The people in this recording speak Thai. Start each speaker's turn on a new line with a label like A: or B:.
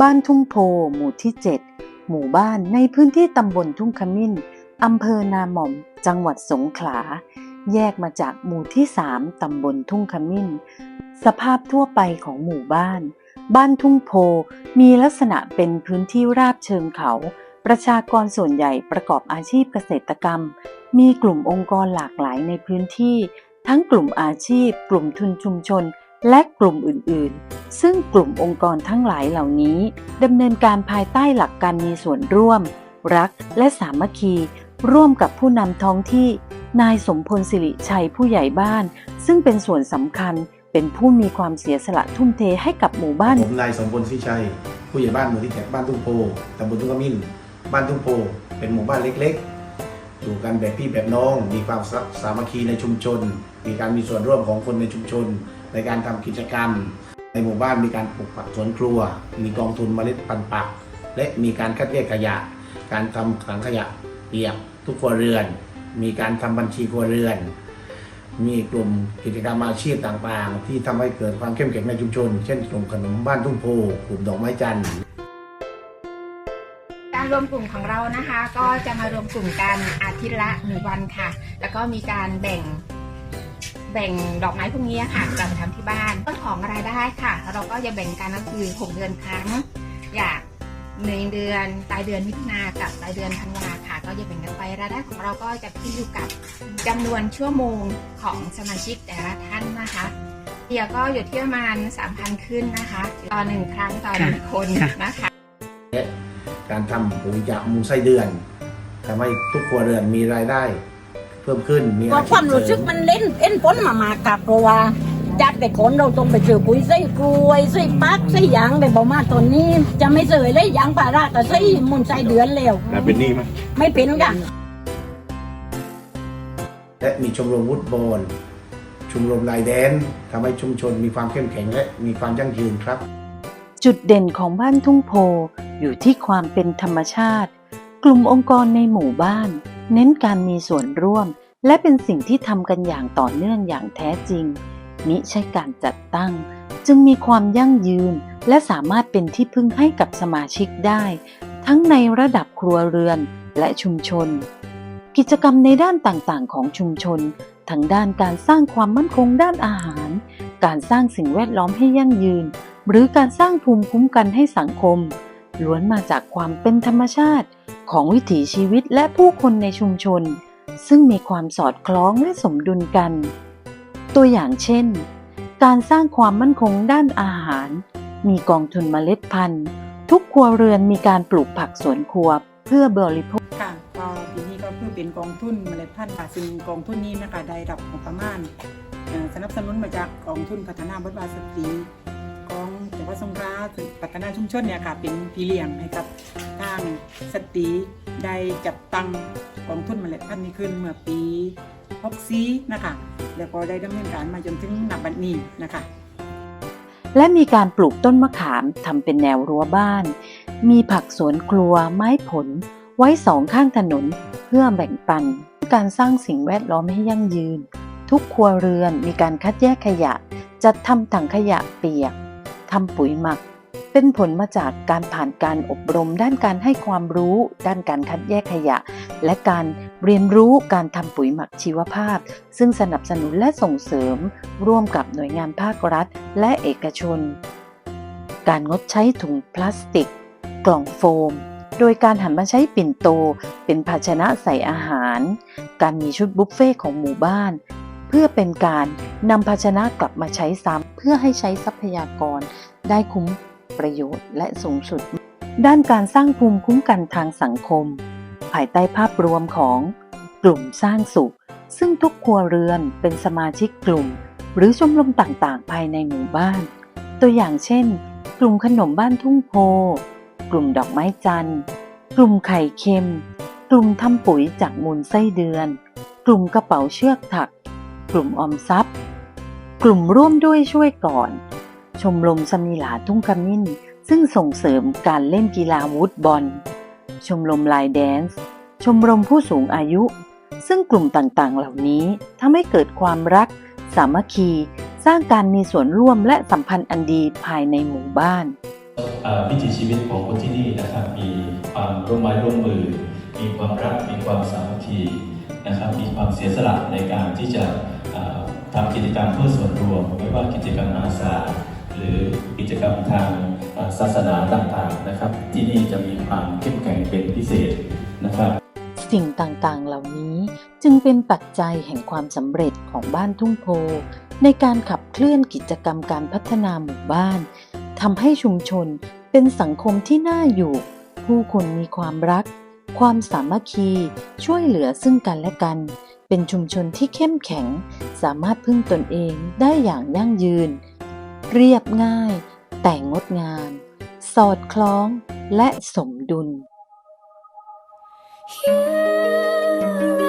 A: บ้านทุ่งโพ หมู่ที่ 7 หมู่บ้านในพื้นที่ตำบลทุ่งขมิ้น อำเภอนาหม่อม จังหวัดสงขลา แยกมาจากหมู่ที่ 3 ตำบลทุ่งขมิ้น สภาพทั่วไปของหมู่บ้าน บ้านทุ่งโพ มีลักษณะเป็นพื้นที่ราบเชิงเขา ประชากรส่วนใหญ่ประกอบอาชีพเกษตรกรรม มีกลุ่มองค์กรหลากหลายในพื้นที่ ทั้งกลุ่มอาชีพ กลุ่มทุนชุมชน และกลุ่มอื่นๆ ซึ่งกลุ่มองค์กรทั้งหลายเหล่านี้ดำเนินการภายใต้หลักการมีส่วนร่วม รักและสามัคคี ร่วมกับผู้นำท้องที่ นายสมพลสิริชัยผู้ใหญ่บ้าน ซึ่งเป็นส่วนสำคัญเป็นผู้มีความเสียสละทุ่มเทให้กับหมู่บ้าน
B: ผมนายสมพลศรีชัย ผู้ใหญ่บ้านหมู่ที่เจ็ดบ้านทุ่งโพตำบลทุ่งขมิ้น บ้านทุ่งโพ เป็นหมู่บ้านเล็กๆ อยู่กันแบบพี่แบบน้อง มีความสามัคคีในชุมชน มีการมีส่วนร่วมของคนในชุมชน ในการทำกิจกรรม ในหมู่บ้านมีการปลูกผักสวนครัว มีกองทุนเมล็ดพันธุ์ปัก และมีการคัดแยกขยะ การทำถังขยะเปียกทุกครัวเรือน มีการทำบัญชีครัวเรือน มีกลุ่มกิจกรรมอาชีพต่างๆ ที่ทำให้เกิดความเข้มแข็งในชุมชน เช่นกลุ่มขนมบ้านทุ่งโพกลุ่มดอกไม้จันทร์
C: การรวมกลุ่มของเรานะคะ ก็จะมารวมกลุ่มกันอาทิตย์ละหนึ่งวันค่ะ แล้วก็มีการแบ่ง แบ่งดอกไม้พวกนี้ค่ะเราไปทำที่บ้านเรื่องของรายได้ค่ะ เราก็จะแบ่งกันก็คือ 6 เดือนครั้ง อย่างหนึ่งเดือนปลายเดือนมิถุนากับปลายเดือนธันวาค่ะ ก็จะแบ่งกันไปรายได้ของเราก็จะขึ้นอยู่กับจำนวนชั่วโมงของสมาชิกแต่ละท่านนะคะเดียวก็อยู่ที่ประมาณ3,000 ขึ้นนะคะ ต่อหนึ่งครั้งต่อหนึ่งคนนะคะ
B: และการทำปุ๋ยจากมูลไส้เดือนทำให้ทุกครัวเรือนมีรายได้ เพิ่มขึ้นมี
D: ก็
B: อาชีพ
D: ความรู้
B: เส
D: สึ
B: ริ
D: ก
B: ม
D: มันเล่นเล่นพ้นมามากกับเพราะว่าจัดแต่คนเราต้องไปเจอปุ๋ยไส้กล้วยไส้ปักไส้หยางแต่บอกมาตอนนี้ จะไม่เจอเลยหยางปลารากับไส้มุนไส้เดือนแล้ว
E: แล้วเป็นหนี้ไหม
D: ไม่เป็นกัน
B: และมีชมรมวุฒิบอลชมรมลายแดนทำให้ชุมชนมีความเข้มแข็งและมีความยั่งยืนครับ
A: จุดเด่นของบ้านทุ่งโพอยู่ที่ความเป็นธรรมชาติ กลุ่มองค์กรในหมู่บ้าน เน้นการมีส่วนร่วม และเป็นสิ่งที่ทำกันอย่างต่อเนื่องอย่างแท้จริง มิใช่การจัดตั้ง จึงมีความยั่งยืน และสามารถเป็นที่พึ่งให้กับสมาชิกได้ ทั้งในระดับครัวเรือนและชุมชน กิจกรรมในด้านต่างๆ ของชุมชนทั้งด้านการสร้างความมั่นคงด้านอาหาร การสร้างสิ่งแวดล้อมให้ยั่งยืน หรือการสร้างภูมิคุ้มกันให้สังคม ล้วนมาจากความเป็นธรรมชาติ ของวิถีชีวิตและผู้คนในชุมชน ซึ่งมีความสอดคล้องและสมดุลกัน ตัวอย่างเช่น การสร้างความมั่นคงด้านอาหาร มีกองทุนเมล็ดพันธุ์ ทุกครัวเรือนมีการปลูกผักสวนครัวเพื่อบริโภค
F: ค่ะก็ปีนี้ก็คือเป็นกองทุนเมล็ดพันธุ์ค่ะซึ่งกองทุนนี้นะคะได้รับงบประมาณสนับสนุนมาจากกองทุนพัฒนาบทบาทสตรี งจังหวัดสงขลาซึ่งพัฒนาชุมชนเนี่ยค่ะเป็นพี่เลี้ยงให้กับทางสตรีได้จัดตั้งกองทุนเมล็ดพันธุ์นี้ขึ้นเมื่อปี64นะคะแล้วก็ได้ดำเนินการมาจนถึงนับบัดนี้นะคะ
A: และมีการปลูกต้นมะขามทำเป็นแนวรั้วบ้าน มีผักสวนครัวไม้ผล ไว้สองข้างถนน เพื่อแบ่งปัน การสร้างสิ่งแวดล้อมให้ยั่งยืน ทุกครัวเรือนมีการคัดแยกขยะ จัดทำถังขยะเปียก ทำปุ๋ยหมัก เป็นผลมาจากการผ่านการอบรมด้านการให้ความรู้ ด้านการคัดแยกขยะ และการเรียนรู้การทำปุ๋ยหมักชีวภาพ ซึ่งสนับสนุนและส่งเสริม ร่วมกับหน่วยงานภาครัฐ และเอกชน การงดใช้ถุงพลาสติก กล่องโฟมโดยการหันมาใช้ปิ่นโตเป็นภาชนะใส่อาหาร การมีชุดบุฟเฟ่ของหมู่บ้าน พื่อเป็นการนำภาชนะกลับมาใช้ซ้ำเพื่อให้ใช้ทรัพยากร ได้คุ้มประโยชน์และสูงสุด ด้านการสร้างภูมิคุ้มกันทางสังคม ภายใต้ภาพรวมของกลุ่มสร้างสุข ซึ่งทุกครัวเรือนเป็นสมาชิกกลุ่ม หรือชมรมต่างๆ ภายในหมู่บ้าน ตัวอย่างเช่น กลุ่มขนมบ้านทุ่งโพ กลุ่มดอกไม้จันทร์ กลุ่มไข่เค็ม กลุ่มทำปุ๋ยจากมูลไส้เดือน กลุ่มกระเป๋าเชือกถัก กลุ่มออมทรัพย์ กลุ่มร่วมด้วยช่วยก่อน ชมรมสมีหลาทุ่งขมิ้น ซึ่งส่งเสริมการเล่นกีฬาวูดบอล ชมรมลายแดนซ์ชมรมผู้สูงอายุ ซึ่งกลุ่มต่างๆ เหล่านี้ทำให้เกิดความรัก สามัคคี สร้างการมีส่วนร่วมและสัมพันธ์อันดีภายในหมู่บ้าน
E: วิถีชีวิตของคนที่นี่นะครับมีความร่วมไม้ร่วมมือ มีความรักมีความสามัคคีนะครับมีความเสียสละในการที่จะ ทำกิจกรรมเพื่อส่วนรวมไม่ว่ากิจกรรมอาสา หรือกิจกรรมทางศาสนาต่างๆนะครับ ที่นี่จะมีความเข้มแข็งเป็นพิเศษนะครับ
A: สิ่งต่างๆเหล่านี้จึงเป็นปัจจัยแห่งความสำเร็จของบ้านทุ่งโพ ในการขับเคลื่อนกิจกรรมการพัฒนาหมู่บ้านทำให้ชุมชนเป็นสังคมที่น่าอยู่ ผู้คนมีความรัก ความสามัคคี ช่วยเหลือซึ่งกันและกัน เป็นชุมชนที่เข้มแข็ง สามารถพึ่งตนเองได้อย่างยั่งยืน เรียบง่าย แต่งดงาม สอดคล้องและสมดุล
G: You